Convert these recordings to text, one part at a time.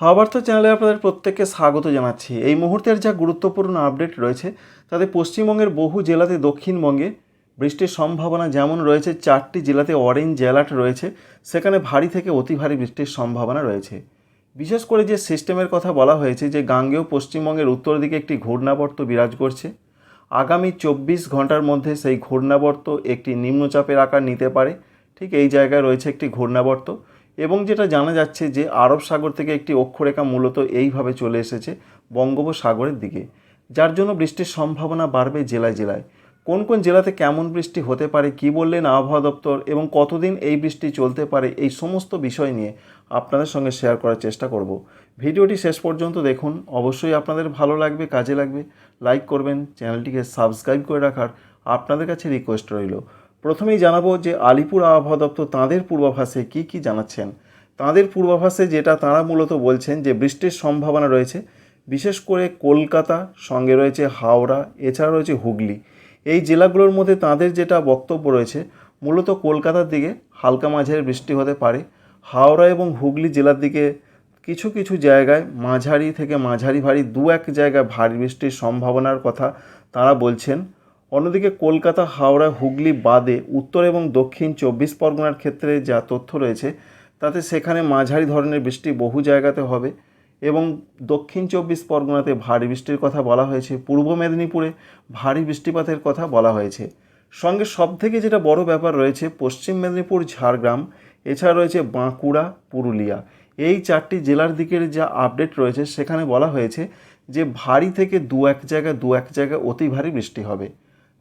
হাওয়াবার্তা চ্যানেলে আপনাদের প্রত্যেককে স্বাগত জানাচ্ছি। এই মুহূর্তের যা গুরুত্বপূর্ণ আপডেট রয়েছে, তাতে পশ্চিমবঙ্গের বহু জেলাতে দক্ষিণবঙ্গে বৃষ্টির সম্ভাবনা যেমন রয়েছে, চারটি জেলাতে অরেঞ্জ অ্যালার্ট রয়েছে, সেখানে ভারী থেকে অতি ভারী বৃষ্টির সম্ভাবনা রয়েছে। বিশেষ করে যে সিস্টেমের কথা বলা হয়েছে যে গাঙ্গেয় পশ্চিমবঙ্গের উত্তর দিকে একটি ঘূর্ণাবর্ত বিরাজ করছে, আগামী চব্বিশ ঘণ্টার মধ্যে সেই ঘূর্ণাবর্ত একটি নিম্নচাপের আকার নিতে পারে। ঠিক এই জায়গায় রয়েছে একটি ঘূর্ণাবর্ত। এবং যেটা জানা যাচ্ছে যে আরব সাগর থেকে একটি অক্ষরেখা মূলত এইভাবে চলে এসেছে বঙ্গোপসাগরের দিকে, যার জন্য বৃষ্টির সম্ভাবনা বাড়বে জেলায় জেলায়। কোন কোন জেলাতে কেমন বৃষ্টি হতে পারে, কি বললেন আবহাওয়া দপ্তর এবং কতদিন এই বৃষ্টি চলতে পারে, এই সমস্ত বিষয় নিয়ে আপনাদের সঙ্গে শেয়ার করার চেষ্টা করব। ভিডিওটি শেষ পর্যন্ত দেখুন, অবশ্যই আপনাদের ভালো লাগবে, কাজে লাগবে। লাইক করবেন চ্যানেলটিকে সাবস্ক্রাইব করে রাখার আপনাদের কাছে রিকোয়েস্ট রইল। প্রথমেই জানাব যে আলিপুর আবহাওয়া দপ্তর তাঁদের পূর্বাভাসে কি কি জানাচ্ছেন। তাঁদের পূর্বাভাসে যেটা তাঁরা মূলত বলছেন যে বৃষ্টির সম্ভাবনা রয়েছে, বিশেষ করে কলকাতা, সঙ্গে রয়েছে হাওড়া, এছাড়া রয়েছে হুগলি। এই জেলাগুলোর মধ্যে তাঁদের যেটা বক্তব্য রয়েছে, মূলত কলকাতার দিকে হালকা মাঝারি বৃষ্টি হতে পারে, হাওড়া এবং হুগলি জেলার দিকে কিছু কিছু জায়গায় মাঝারি থেকে মাঝারি ভারী দু এক জায়গায় ভারী বৃষ্টির সম্ভাবনার কথা তারা বলছেন। অন্যদিকে কলকাতা, হাওড়া, হুগলি বাদে উত্তর এবং দক্ষিণ চব্বিশ পরগনার ক্ষেত্রে যা তথ্য রয়েছে, তাতে সেখানে মাঝারি ধরনের বৃষ্টি বহু জায়গাতে হবে এবং দক্ষিণ চব্বিশ পরগনাতে ভারী বৃষ্টির কথা বলা হয়েছে, পূর্ব মেদিনীপুরে ভারী বৃষ্টিপাতের কথা বলা হয়েছে। সঙ্গে সবথেকে যেটা বড় ব্যাপার রয়েছে, পশ্চিম মেদিনীপুর, ঝাড়গ্রাম, এছাড়া রয়েছে বাঁকুড়া, পুরুলিয়া। এই চারটি জেলার দিকের যা আপডেট রয়েছে, সেখানে বলা হয়েছে যে ভারী থেকে দু এক জায়গায় দু এক জায়গায় অতি ভারী বৃষ্টি হবে।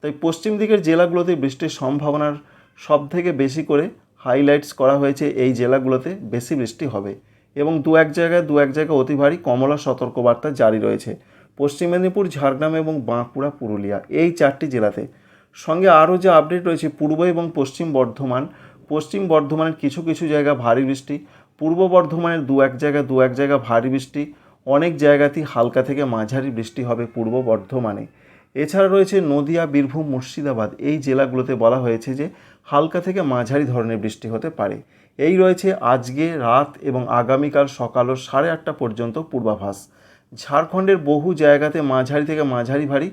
তাই পশ্চিম দিকের জেলাগুলোতে বৃষ্টির সম্ভাবনার সব থেকে বেশি করে হাইলাইটস করা হয়েছে এই জেলাগুলোতে বেশি বৃষ্টি হবে। এবং দু এক জায়গায় দু এক জায়গায় অতি ভারী কমলা সতর্কবার্তা জারি রয়েছে। পশ্চিম মেদিনীপুর, ঝাড়গ্রাম এবং বাঁকুড়া, পুরুলিয়া এই চারটি জেলাতে। সঙ্গে আরও যে আপডেট রয়েছে, পূর্ব এবং পশ্চিম বর্ধমান। পশ্চিম বর্ধমানের কিছু কিছু জায়গা ভারী বৃষ্টি, পূর্ব বর্ধমানের দু এক জায়গায় দু এক জায়গা ভারী বৃষ্টি, অনেক জায়গাতেই হালকা থেকে মাঝারি বৃষ্টি হবে পূর্ব বর্ধমানে। এছাড়া রয়েছে নদিয়া, বীরভূম, মুর্শিদাবাদ। এই জেলাগুলোতে বলা হয়েছে যে হালকা থেকে মাঝারি ধরনের বৃষ্টি হতে পারে। এই রয়েছে আজকে রাত এবং আগামীকাল সকাল ও সাড়ে আটটা পর্যন্ত পূর্বাভাস। ঝাড়খণ্ডের বহু জায়গাতে মাঝারি থেকে মাঝারি ভারী,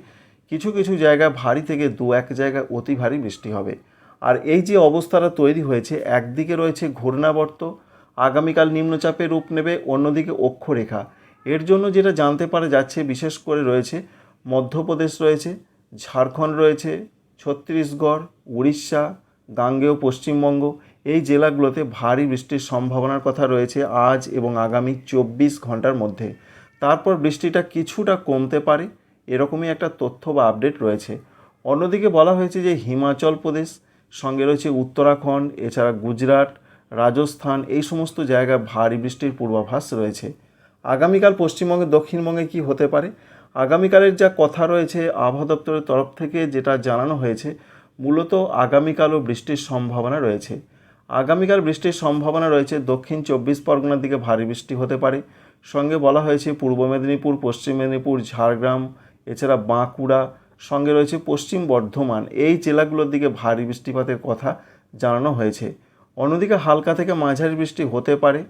কিছু কিছু জায়গায় ভারী থেকে দু এক জায়গায় অতি ভারী বৃষ্টি হবে। আর এই যে অবস্থাটা তৈরি হয়েছে, একদিকে রয়েছে ঘূর্ণাবর্ত, আগামীকাল নিম্নচাপের রূপ নেবে, অন্যদিকে অক্ষরেখা। এর জন্য যেটা জানতে পারা যাচ্ছে, বিশেষ করে রয়েছে মধ্যপ্রদেশ রয়েছে, ঝাড়খণ্ড রয়েছে, ছত্তিশগড়, উড়িষ্যা গাঙ্গেয় পশ্চিমবঙ্গ। এই জেলাগুলোতে ভারী বৃষ্টির সম্ভাবনার কথা রয়েছে আজ এবং আগামী চব্বিশ ঘণ্টার মধ্যে। তারপর বৃষ্টিটা কিছুটা কমতে পারে, এরকমই একটা তথ্য বা আপডেট রয়েছে। অন্যদিকে বলা হয়েছে যে হিমাচল প্রদেশ, সঙ্গে রয়েছে উত্তরাখণ্ড, এছাড়া গুজরাট, রাজস্থান, এই সমস্ত জায়গায় ভারী বৃষ্টির পূর্বাভাস রয়েছে। আগামীকাল পশ্চিমবঙ্গে, দক্ষিণবঙ্গে কি হতে পারে? আগামীকালের যা কথা রয়েছে আবহাওয়া দপ্তরের তরফ থেকে যেটা জানানো হয়েছে, মূলত আগামীকালও বৃষ্টির সম্ভাবনা রয়েছে। আগামীকাল বৃষ্টির সম্ভাবনা রয়েছে দক্ষিণ চব্বিশ পরগনার দিকে ভারী বৃষ্টি হতে পারে। সঙ্গে বলা হয়েছে পূর্ব মেদিনীপুর, পশ্চিম মেদিনীপুর, ঝাড়গ্রাম, এছাড়া বাঁকুড়া, সঙ্গে রয়েছে পশ্চিম বর্ধমান। এই জেলাগুলোর দিকে ভারী বৃষ্টিপাতের কথা জানানো হয়েছে। অন্যদিকে হালকা থেকে মাঝারি বৃষ্টি হতে পারে।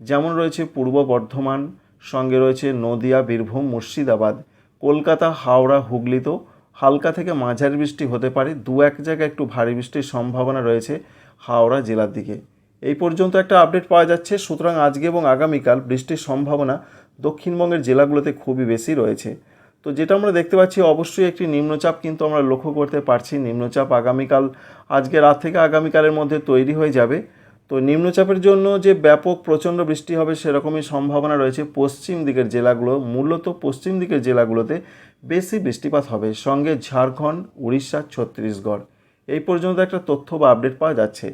যেমন রয়েছে পূর্ব বর্ধমান সঙ্গে রয়েছে নদিয়া, বীরভূম, মুর্শিদাবাদ, কলকাতা, হাওড়া হুগলিতেও হালকা থেকে মাঝারি বৃষ্টি হতে পারে। দু এক জায়গায় একটু ভারী বৃষ্টির সম্ভাবনা রয়েছে হাওড়া জেলার দিকে। এই পর্যন্ত একটা আপডেট পাওয়া যাচ্ছে। সুতরাং আজকে এবং আগামীকাল বৃষ্টির সম্ভাবনা দক্ষিণবঙ্গের জেলাগুলোতে খুবই বেশি রয়েছে। তো যেটা আমরা দেখতে পাচ্ছি, অবশ্যই একটি নিম্নচাপ কিন্তু আমরা লক্ষ্য করতে পারছি। নিম্নচাপ আগামীকাল, আজকে রাত থেকে আগামীকালের মধ্যে তৈরি হয়ে যাবে। তো নিম্নচাপের জন্য যে ব্যাপক প্রচণ্ড বৃষ্টি হবে সেরকমই সম্ভাবনা রয়েছে পশ্চিম দিকের জেলাগুলো, মূলত পশ্চিম দিকের জেলাগুলোতে বেশি বৃষ্টিপাত হবে। সঙ্গে ঝাড়খণ্ড, উড়িষ্যা, ছত্তিশগড়। এই পর্যন্ত একটা তথ্য বা আপডেট পাওয়া যাচ্ছে।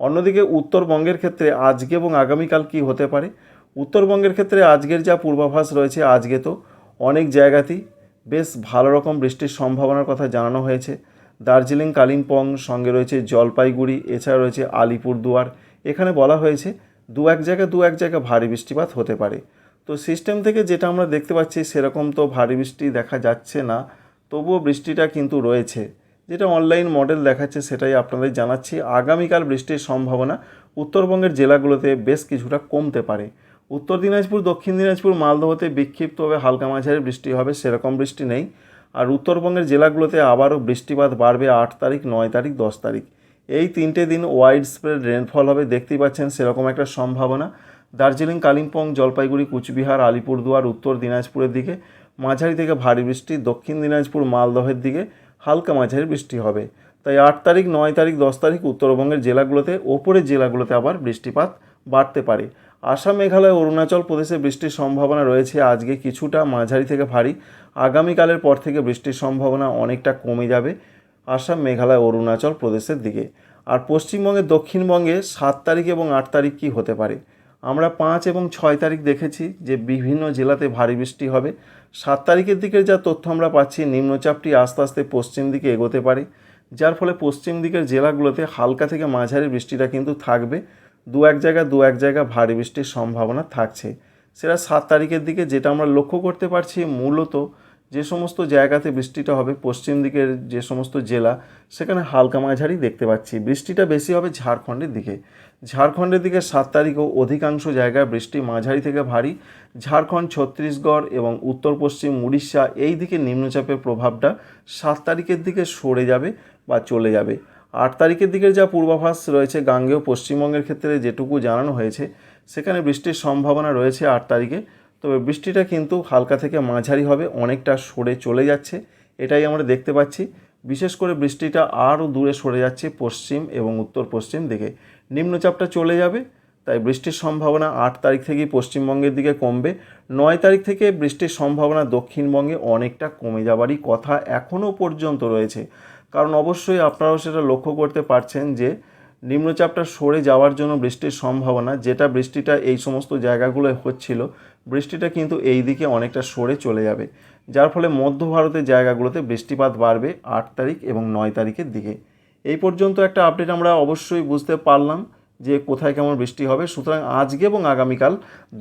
অন্যদিকে উত্তরবঙ্গের ক্ষেত্রে আজকে এবং আগামীকাল কি হতে পারে? উত্তরবঙ্গের ক্ষেত্রে আজকের যা পূর্বাভাস রয়েছে আজকে তো অনেক জায়গাতেই বেশ ভালো রকম বৃষ্টির সম্ভাবনার কথা জানানো হয়েছে। দার্জিলিং, কালিম্পং, সঙ্গে রয়েছে জলপাইগুড়ি, এছাড়া রয়েছে আলিপুরদুয়ার এখানে বলা হয়েছে দু এক জায়গায় দু এক জায়গায় ভারী বৃষ্টিপাত হতে পারে। তো সিস্টেম থেকে যেটা আমরা দেখতে পাচ্ছি, সেরকম তো ভারী বৃষ্টি দেখা যাচ্ছে না, তবুও বৃষ্টিটা কিন্তু রয়েছে। যেটা অনলাইন মডেল দেখাচ্ছে, সেটাই আপনাদের জানাচ্ছি। আগামীকাল বৃষ্টির সম্ভাবনা উত্তরবঙ্গের জেলাগুলোতে বেশ কিছুটা কমতে পারে। উত্তর দিনাজপুর, দক্ষিণ দিনাজপুর, মালদহতে বিক্ষিপ্তভাবে হালকা মাঝারি বৃষ্টি হবে, সেরকম বৃষ্টি নেই। আর উত্তরবঙ্গের জেলাগুলোতে আবারও বৃষ্টিপাত বাড়বে আট তারিখ, নয় তারিখ, দশ তারিখ। এই তিনটে দিন ওয়াইড স্প্রেড রেনফল হবে, দেখতেই পাচ্ছেন সেরকম একটা সম্ভাবনা। দার্জিলিং, কালিম্পং, জলপাইগুড়ি, কুচবিহার, আলিপুরদুয়ার, উত্তর দিনাজপুরের দিকে, মাঝারি থেকে ভারী বৃষ্টি, দক্ষিণ দিনাজপুর, মালদহের দিকে হালকা মাঝারি বৃষ্টি হবে। তাই আট তারিখ, নয় তারিখ, দশ তারিখ উত্তরবঙ্গের জেলাগুলোতে, ওপরের জেলাগুলোতে আবার বৃষ্টিপাত বাড়তে পারে। আসাম, মেঘালয়, অরুণাচল প্রদেশে বৃষ্টির সম্ভাবনা রয়েছে আজকে কিছুটা মাঝারি থেকে ভারী। আগামীকালের পর থেকে বৃষ্টির সম্ভাবনা অনেকটা কমে যাবে। আসাম, মেঘালয়, অরুণাচল প্রদেশের দিকে। আর পশ্চিমবঙ্গে দক্ষিণবঙ্গে সাত তারিখ এবং আট তারিখ কী হতে পারে? আমরা পাঁচ এবং ছয় তারিখ দেখেছি যে বিভিন্ন জেলাতে ভারী বৃষ্টি হবে। সাত তারিখের দিকে যা তথ্য আমরা পাচ্ছি, নিম্নচাপটি আস্তে আস্তে পশ্চিম দিকে এগোতে পারে। যার ফলে পশ্চিম দিকের জেলাগুলোতে হালকা থেকে মাঝারি বৃষ্টিটা কিন্তু থাকবে। দু এক জায়গা, দু এক জায়গা ভারী বৃষ্টির সম্ভাবনা থাকছে। সেটা সাত তারিখের দিকে যেটা আমরা লক্ষ্য করতে পারছি, মূলত যে সমস্ত জায়গাতে বৃষ্টিটা হবে, পশ্চিম দিকের যে সমস্ত জেলা, সেখানে হালকা মাঝারি দেখতে পাচ্ছি। বৃষ্টিটা বেশি হবে ঝাড়খণ্ডের দিকে। ঝাড়খণ্ডের দিকে সাত তারিখেও অধিকাংশ জায়গায় বৃষ্টি মাঝারি থেকে ভারী। ঝাড়খণ্ড, ছত্তিশগড় এবং উত্তর পশ্চিম উড়িষ্যা এই দিকে নিম্নচাপের প্রভাবটা সাত তারিখের দিকে সরে যাবে বা চলে যাবে। আট তারিখের দিকে যা পূর্বাভাস রয়েছে গাঙ্গেয় পশ্চিমবঙ্গের ক্ষেত্রে যেটুকু জানানো হয়েছে, সেখানে বৃষ্টির সম্ভাবনা রয়েছে আট তারিখে। তবে বৃষ্টিটা কিন্তু হালকা থেকে মাঝারি হবে, অনেকটা সরে চলে যাচ্ছে। এটাই আমরা দেখতে পাচ্ছি। বিশেষ করে বৃষ্টিটা আরও দূরে সরে যাচ্ছে পশ্চিম এবং উত্তর পশ্চিম দিকে। নিম্নচাপটা চলে যাবে, তাই বৃষ্টির সম্ভাবনা আট তারিখ থেকেই পশ্চিমবঙ্গের দিকে কমবে। নয় তারিখ থেকে বৃষ্টির সম্ভাবনা দক্ষিণবঙ্গে অনেকটা কমে যাবারই কথা এখনও পর্যন্ত রয়েছে। কারণ অবশ্যই আপনারাও সেটা লক্ষ্য করতে পারছেন যে, নিম্নচাপটা সরে যাওয়ার জন্য বৃষ্টির সম্ভাবনা, যেটা বৃষ্টিটা এই সমস্ত জায়গাগুলোয় হচ্ছিল বৃষ্টিটা কিন্তু এই দিকে অনেকটা সরে চলে যাবে, যার ফলে মধ্য ভারতের জায়গাগুলোতে বৃষ্টিপাত বাড়বে আট তারিখ এবং নয় তারিখের দিকে। এই পর্যন্ত একটা আপডেট আমরা অবশ্যই বুঝতে পারলাম যে কোথায় কেমন বৃষ্টি হবে। সুতরাং আজকে এবং আগামীকাল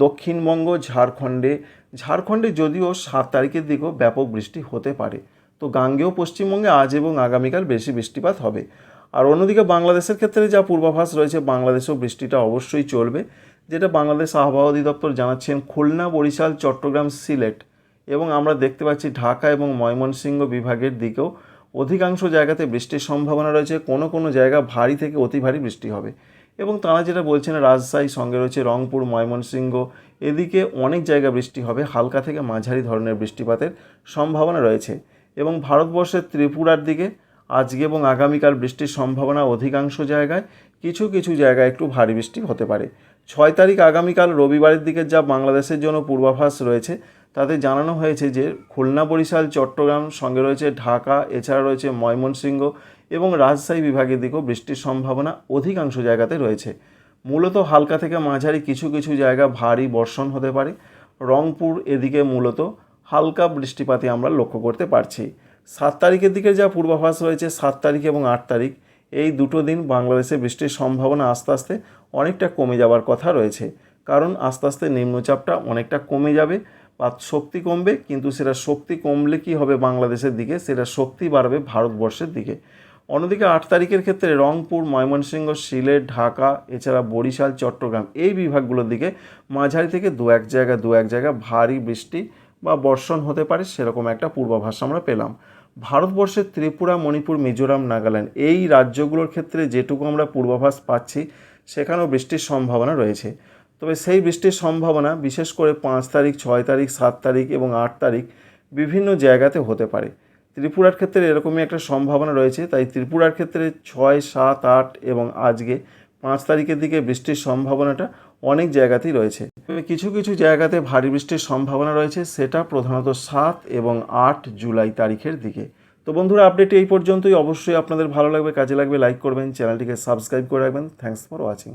দক্ষিণবঙ্গ, ঝাড়খণ্ডে ঝাড়খণ্ডে যদিও সাত তারিখের দিকেও ব্যাপক বৃষ্টি হতে পারে, তো গাঙ্গেয় পশ্চিমবঙ্গে আজ এবং আগামীকাল বেশি বৃষ্টিপাত হবে। আর অন্যদিকে বাংলাদেশের ক্ষেত্রে যা পূর্বাভাস রয়েছে, বাংলাদেশেও বৃষ্টিটা অবশ্যই চলবে। যেটা বাংলাদেশ আবহাওয়া অধিদপ্তর জানাচ্ছেন খুলনা, বরিশাল, চট্টগ্রাম, সিলেট এবং আমরা দেখতে পাচ্ছি ঢাকা এবং ময়মনসিংহ বিভাগের দিকেও অধিকাংশ জায়গাতে বৃষ্টির সম্ভাবনা রয়েছে। কোনো কোনো জায়গা ভারী থেকে অতি ভারী বৃষ্টি হবে এবং তারা যেটা বলছেন রাজশাহী সঙ্গে রয়েছে রংপুর, ময়মনসিংহ, এদিকে অনেক জায়গা বৃষ্টি হবে। হালকা থেকে মাঝারি ধরনের বৃষ্টিপাতের সম্ভাবনা রয়েছে এবং ভারতবর্ষের ত্রিপুরার দিকে আজকে এবং আগামীকাল বৃষ্টির সম্ভাবনা অধিকাংশ জায়গায়, কিছু কিছু জায়গায় একটু ভারী বৃষ্টি হতে পারে। ছয় তারিখ আগামীকাল রবিবারের দিকে যা বাংলাদেশের জন্য পূর্বাভাস রয়েছে, তাতে জানানো হয়েছে যে খুলনা, বরিশাল, চট্টগ্রাম, সঙ্গে রয়েছে ঢাকা, এছাড়া রয়েছে ময়মনসিংহ এবং রাজশাহী বিভাগের দিকেও বৃষ্টির সম্ভাবনা অধিকাংশ জায়গাতে রয়েছে। মূলত হালকা থেকে মাঝারি কিছু কিছু জায়গা ভারী বর্ষণ হতে পারে। রংপুর এদিকে মূলত হালকা বৃষ্টিপাতে আমরা লক্ষ্য করতে পারছি। সাত তারিখের দিকে যা পূর্বাভাস রয়েছে, সাত তারিখ এবং আট তারিখ এই দুটো দিন বাংলাদেশে বৃষ্টির সম্ভাবনা আস্তে আস্তে অনেকটা কমে যাওয়ার কথা রয়েছে। কারণ আস্তে আস্তে নিম্নচাপটা অনেকটা কমে যাবে বা শক্তি কমবে, কিন্তু সেটা শক্তি কমলে কি হবে বাংলাদেশের দিকে? সেটা শক্তি বাড়বে ভারতবর্ষের দিকে। অন্যদিকে আট তারিখের ক্ষেত্রে রংপুর, ময়মনসিংহ সিলেট ঢাকা, এছাড়া বরিশাল, চট্টগ্রাম এই বিভাগগুলোর দিকে মাঝারি থেকে দু এক জায়গা দু এক জায়গা ভারী বৃষ্টি বা বর্ষণ হতে পারে সেরকম একটা পূর্বাভাস আমরা পেলাম। ভারতবর্ষের ত্রিপুরা, মণিপুর, মিজোরাম, নাগাল্যান্ড এই রাজ্যগুলোর ক্ষেত্রে যেটুকু আমরা পূর্বাভাস পাচ্ছি, সেখানেও বৃষ্টির সম্ভাবনা রয়েছে। তবে সেই বৃষ্টির সম্ভাবনা বিশেষ করে পাঁচ তারিখ, ছয় তারিখ, সাত তারিখ এবং আট তারিখ বিভিন্ন জায়গাতে হতে পারে। ত্রিপুরার ক্ষেত্রে এরকমই একটা সম্ভাবনা রয়েছে, তাই ত্রিপুরার ক্ষেত্রে ছয়, সাত, আট এবং আজকে পাঁচ তারিখের দিকে বৃষ্টির সম্ভাবনাটা অনেক জায়গাতেই রয়েছে। কিছু কিছু জায়গাতে ভারী বৃষ্টির সম্ভাবনা রয়েছে, সেটা প্রধানত সাত এবং আট জুলাই তারিখের দিকে। তো বন্ধুরা আপডেট এই পর্যন্তই। অবশ্যই আপনাদের ভালো লাগবে, কাজে লাগবে লাইক করবেন, চ্যানেলটিকে সাবস্ক্রাইব করে রাখবেন। Thanks for watching